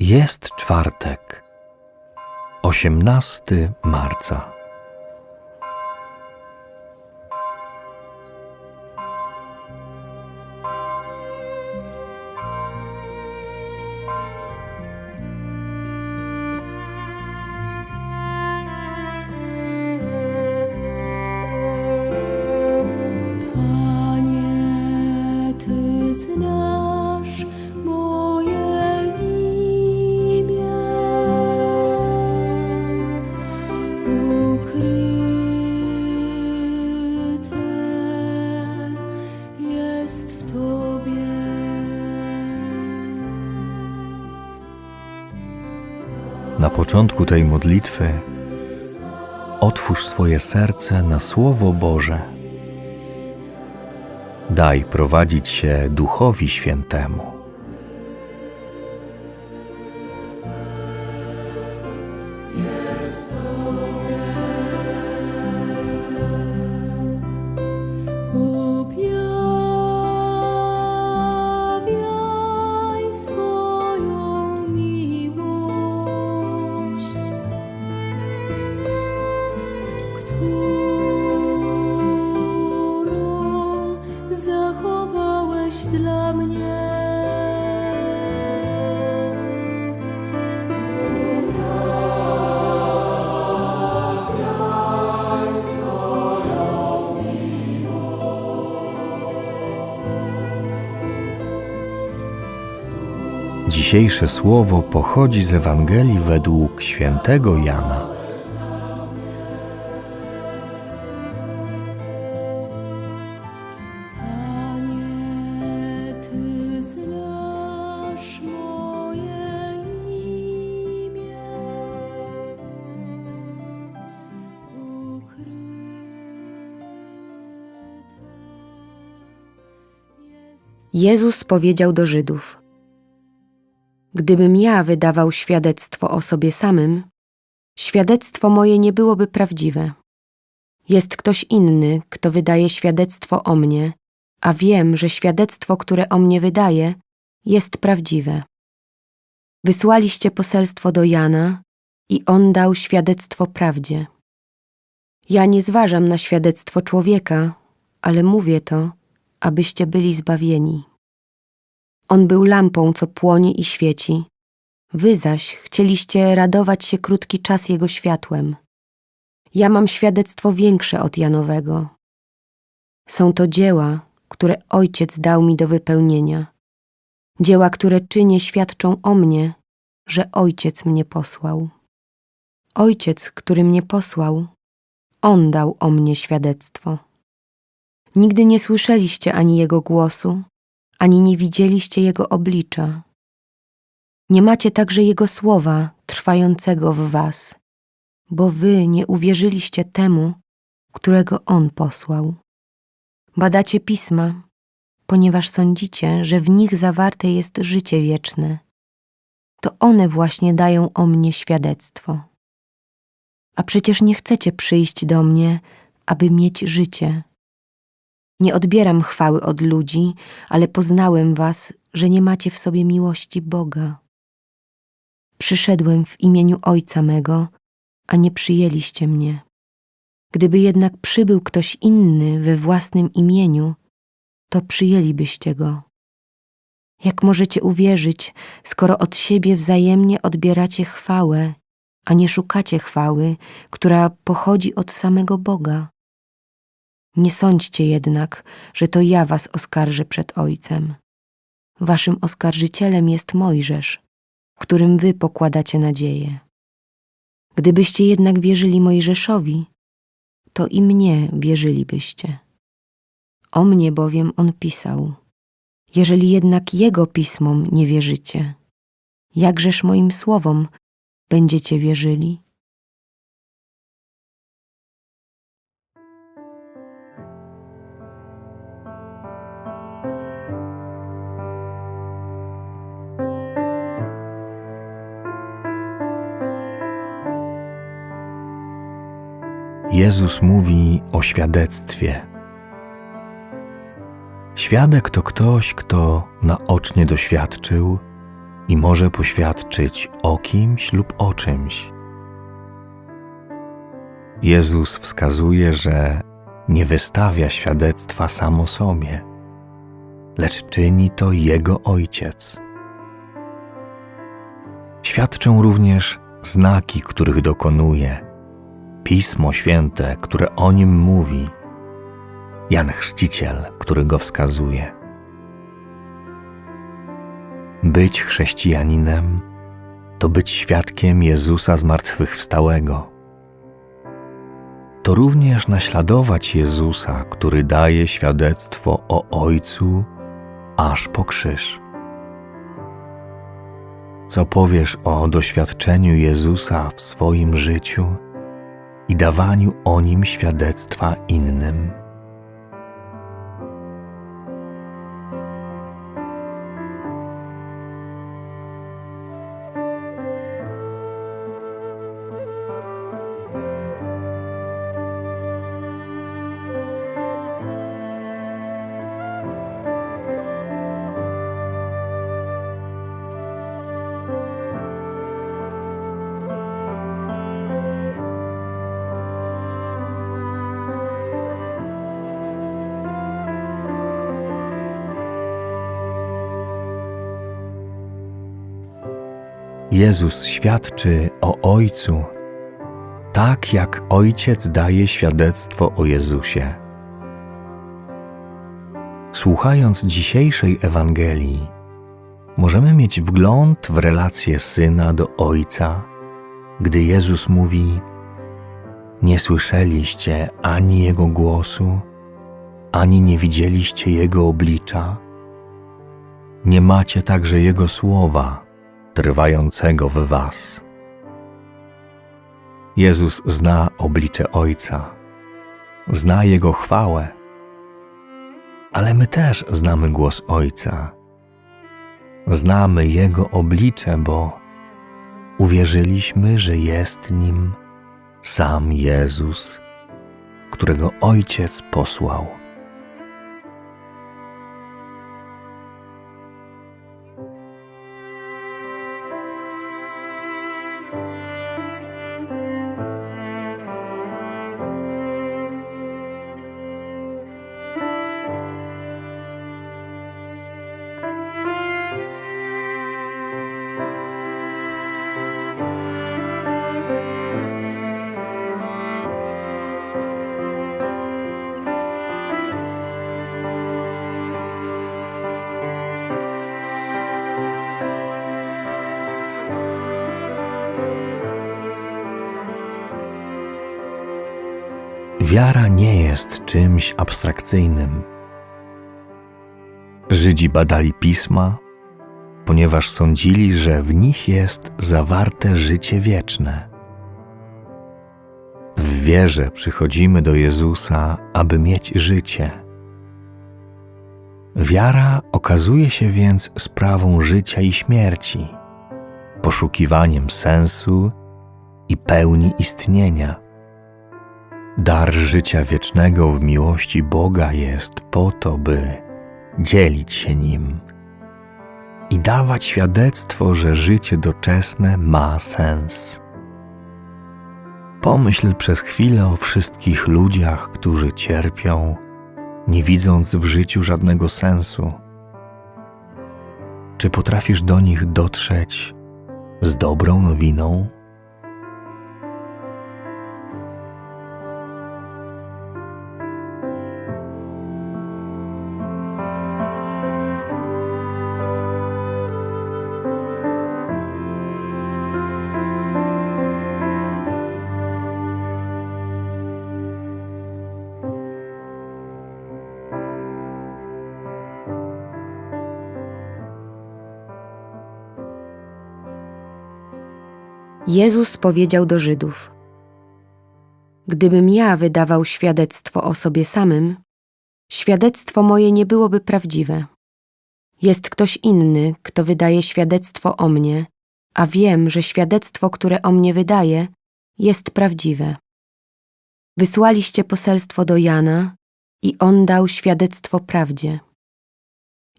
Jest czwartek, 18 marca. Początku tej modlitwy otwórz swoje serce na Słowo Boże. Daj prowadzić się Duchowi Świętemu. Dzisiejsze słowo pochodzi z Ewangelii według świętego Jana. Panie, Ty znasz moje imię, ukryte jest Jezus powiedział do Żydów: Gdybym ja wydawał świadectwo o sobie samym, świadectwo moje nie byłoby prawdziwe. Jest ktoś inny, kto wydaje świadectwo o mnie, a wiem, że świadectwo, które o mnie wydaje, jest prawdziwe. Wysłaliście poselstwo do Jana i on dał świadectwo prawdzie. Ja nie zważam na świadectwo człowieka, ale mówię to, abyście byli zbawieni. On był lampą, co płonie i świeci. Wy zaś chcieliście radować się krótki czas jego światłem. Ja mam świadectwo większe od Janowego. Są to dzieła, które Ojciec dał mi do wypełnienia. Dzieła, które czynię, świadczą o mnie, że Ojciec mnie posłał. Ojciec, który mnie posłał, On dał o mnie świadectwo. Nigdy nie słyszeliście ani Jego głosu, ani nie widzieliście Jego oblicza. Nie macie także Jego słowa trwającego w was, bo wy nie uwierzyliście temu, którego On posłał. Badacie pisma, ponieważ sądzicie, że w nich zawarte jest życie wieczne. To one właśnie dają o mnie świadectwo. A przecież nie chcecie przyjść do mnie, aby mieć życie. Nie odbieram chwały od ludzi, ale poznałem was, że nie macie w sobie miłości Boga. Przyszedłem w imieniu Ojca mego, a nie przyjęliście mnie. Gdyby jednak przybył ktoś inny we własnym imieniu, to przyjęlibyście go. Jak możecie uwierzyć, skoro od siebie wzajemnie odbieracie chwałę, a nie szukacie chwały, która pochodzi od samego Boga? Nie sądźcie jednak, że to ja was oskarżę przed Ojcem. Waszym oskarżycielem jest Mojżesz, w którym wy pokładacie nadzieję. Gdybyście jednak wierzyli Mojżeszowi, to i mnie wierzylibyście. O mnie bowiem on pisał. Jeżeli jednak jego pismom nie wierzycie, jakżeż moim słowom będziecie wierzyli? Jezus mówi o świadectwie. Świadek to ktoś, kto naocznie doświadczył i może poświadczyć o kimś lub o czymś. Jezus wskazuje, że nie wystawia świadectwa samo sobie, lecz czyni to Jego Ojciec. Świadczą również znaki, których dokonuje, Pismo Święte, które o nim mówi, Jan Chrzciciel, który go wskazuje. Być chrześcijaninem to być świadkiem Jezusa zmartwychwstałego. To również naśladować Jezusa, który daje świadectwo o Ojcu aż po krzyż. Co powiesz o doświadczeniu Jezusa w swoim życiu i dawaniu o nim świadectwa innym? Jezus świadczy o Ojcu, tak jak Ojciec daje świadectwo o Jezusie. Słuchając dzisiejszej Ewangelii, możemy mieć wgląd w relację syna do Ojca, gdy Jezus mówi: Nie słyszeliście ani Jego głosu, ani nie widzieliście Jego oblicza. Nie macie także Jego słowa trwającego w Was. Jezus zna oblicze Ojca, zna Jego chwałę, ale my też znamy głos Ojca. Znamy Jego oblicze, bo uwierzyliśmy, że jest nim sam Jezus, którego Ojciec posłał. Wiara nie jest czymś abstrakcyjnym. Żydzi badali pisma, ponieważ sądzili, że w nich jest zawarte życie wieczne. W wierze przychodzimy do Jezusa, aby mieć życie. Wiara okazuje się więc sprawą życia i śmierci, poszukiwaniem sensu i pełni istnienia. Dar życia wiecznego w miłości Boga jest po to, by dzielić się nim i dawać świadectwo, że życie doczesne ma sens. Pomyśl przez chwilę o wszystkich ludziach, którzy cierpią, nie widząc w życiu żadnego sensu. Czy potrafisz do nich dotrzeć z dobrą nowiną? Jezus powiedział do Żydów: Gdybym ja wydawał świadectwo o sobie samym, świadectwo moje nie byłoby prawdziwe. Jest ktoś inny, kto wydaje świadectwo o mnie, a wiem, że świadectwo, które o mnie wydaje, jest prawdziwe. Wysłaliście poselstwo do Jana i on dał świadectwo prawdzie.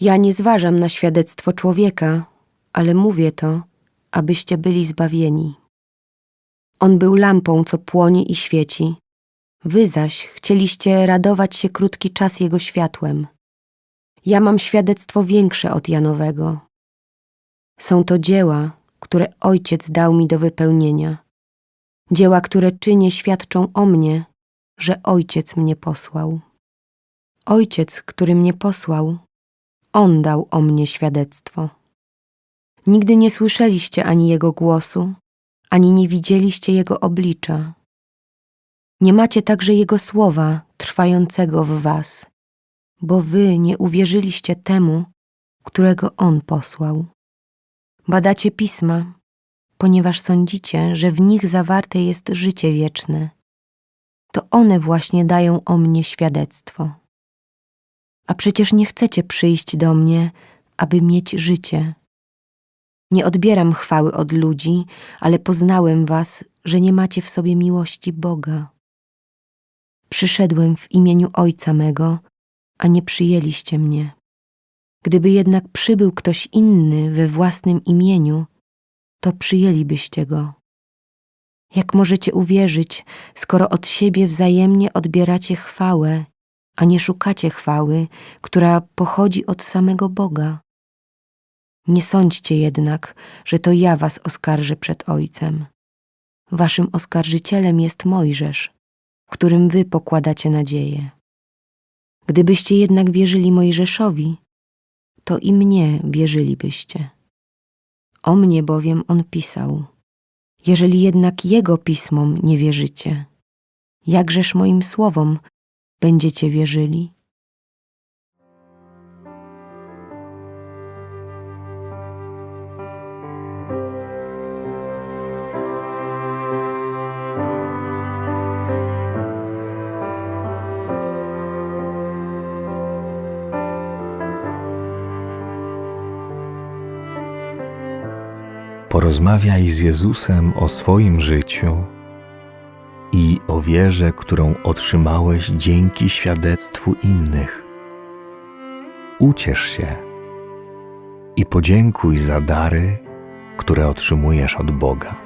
Ja nie zważam na świadectwo człowieka, ale mówię to, abyście byli zbawieni. On był lampą, co płonie i świeci. Wy zaś chcieliście radować się krótki czas Jego światłem. Ja mam świadectwo większe od Janowego. Są to dzieła, które Ojciec dał mi do wypełnienia. Dzieła, które czynię, świadczą o mnie, że Ojciec mnie posłał. Ojciec, który mnie posłał, On dał o mnie świadectwo. Nigdy nie słyszeliście ani Jego głosu, ani nie widzieliście Jego oblicza. Nie macie także Jego słowa trwającego w was, bo wy nie uwierzyliście temu, którego On posłał. Badacie pisma, ponieważ sądzicie, że w nich zawarte jest życie wieczne. To one właśnie dają o mnie świadectwo. A przecież nie chcecie przyjść do mnie, aby mieć życie. Nie odbieram chwały od ludzi, ale poznałem was, że nie macie w sobie miłości Boga. Przyszedłem w imieniu Ojca mego, a nie przyjęliście mnie. Gdyby jednak przybył ktoś inny we własnym imieniu, to przyjęlibyście go. Jak możecie uwierzyć, skoro od siebie wzajemnie odbieracie chwałę, a nie szukacie chwały, która pochodzi od samego Boga? Nie sądźcie jednak, że to ja was oskarżę przed Ojcem. Waszym oskarżycielem jest Mojżesz, w którym wy pokładacie nadzieję. Gdybyście jednak wierzyli Mojżeszowi, to i mnie wierzylibyście. O mnie bowiem on pisał. Jeżeli jednak jego pismom nie wierzycie, jakżeż moim słowom będziecie wierzyli? Porozmawiaj z Jezusem o swoim życiu i o wierze, którą otrzymałeś dzięki świadectwu innych. Uciesz się i podziękuj za dary, które otrzymujesz od Boga.